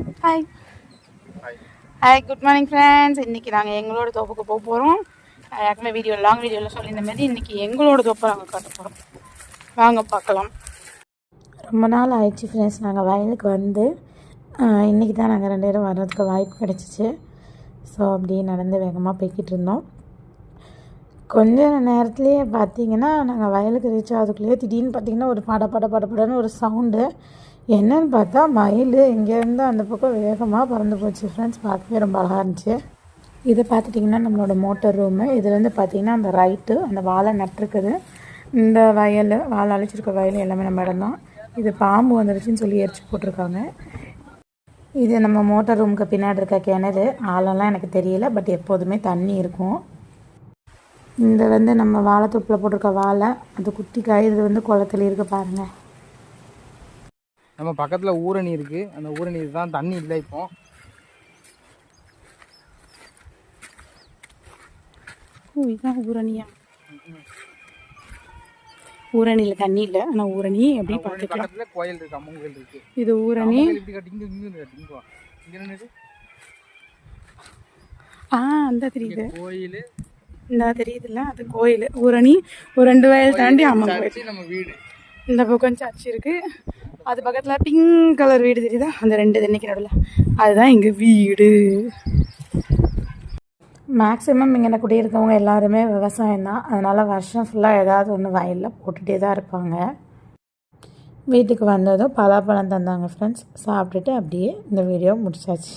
Hi hi good morning friends இன்றைக்கி நாங்கள் எங்களோட தோப்புக்கு போக போகிறோம் ஏற்கனவே வீடியோ லாங் வீடியோவில் சொல்லியிருந்த மாதிரி இன்றைக்கி எங்களோட தோப்பை நாங்கள் காட்ட போகிறோம் வாங்க பார்க்கலாம். ரொம்ப நாள் ஆயிடுச்சு ஃப்ரெண்ட்ஸ் நாங்கள் வயலுக்கு வந்து இன்றைக்கி தான் நாங்கள் ரெண்டு பேரும் வர்றதுக்கு வாய்ப்பு கிடச்சிச்சு. ஸோ அப்படியே நடந்து வேகமாக போய்கிட்டு இருந்தோம். கொஞ்ச நேரத்துலேயே பார்த்தீங்கன்னா நாங்கள் வயலுக்கு ரீச் ஆகிறதுக்குள்ளேயே திடீர்னு பார்த்தீங்கன்னா ஒரு பட பட பட படன்னு ஒரு சவுண்டு என்னன்னு பார்த்தா மயில் இங்கேருந்து அந்த பக்கம் வேகமாக பறந்து போச்சு ஃப்ரெண்ட்ஸ் பார்க்கவே ரொம்ப அழகாக இருந்துச்சு. இது பார்த்துட்டிங்கன்னா நம்மளோட மோட்டர் ரூமு இதுலேருந்து வந்து பார்த்திங்கன்னா அந்த ரைட்டு அந்த வாழை நட்டிருக்குது. இந்த வயல் வாழை அழிச்சிருக்க வயல் எல்லாமே நம்ம இடம் தான். இது பாம்பு வந்துருச்சுன்னு சொல்லி எரிச்சு போட்டிருக்காங்க. இது நம்ம மோட்டர் ரூமுக்கு பின்னாடி இருக்க கிணறு. ஆழம்லாம் எனக்கு தெரியல பட் எப்போதுமே தண்ணி இருக்கும். இந்த வந்து நம்ம வாழைத்தொப்பில் போட்டிருக்க வாழை அது குட்டி காய் இது வந்து குளத்துல இருக்க பாருங்கள் நம்ம பக்கத்தில் ஊரணி இருக்குது அந்த ஊரணி தான் தண்ணி இல்லை இப்போ. இதுதான் ஊரணியா ஊரணியில் தண்ணி இல்லை ஆனால் ஊரணி ஊரணி பார்த்துக்கலாம் கோயில் இருக்குது அம்மன் கோயில் இருக்குது இது ஊரணி. ஆ அந்த தெரியுது. கோயில். இந்த தெரியுதுல்ல அது கோயில். ஊரணி ஒரு ரெண்டு வயல் தாண்டி அம்மன் கோயில். நம்ம வீடு. இந்த பக்கம் சர்ச் இருக்கு. அது பக்கத்தில் பிங்க் கலர் வீடு தெரியுதா? அந்த ரெண்டு தென்னைக்கு நடுவில். அதுதான் எங்கள் வீடு. மேக்ஸிமம் இங்கே குடியிருக்கவங்க எல்லாருமே விவசாயம் தான். அதனால் வருஷம் ஃபுல்லாக ஏதாவது ஒன்று வயலில் போட்டுகிட்டே தான் இருப்பாங்க. வீட்டுக்கு வந்ததும் பலாப்பழம் தந்தாங்க ஃப்ரெண்ட்ஸ் சாப்பிட்டுட்டு அப்படியே இந்த வீடியோ முடிச்சாச்சு.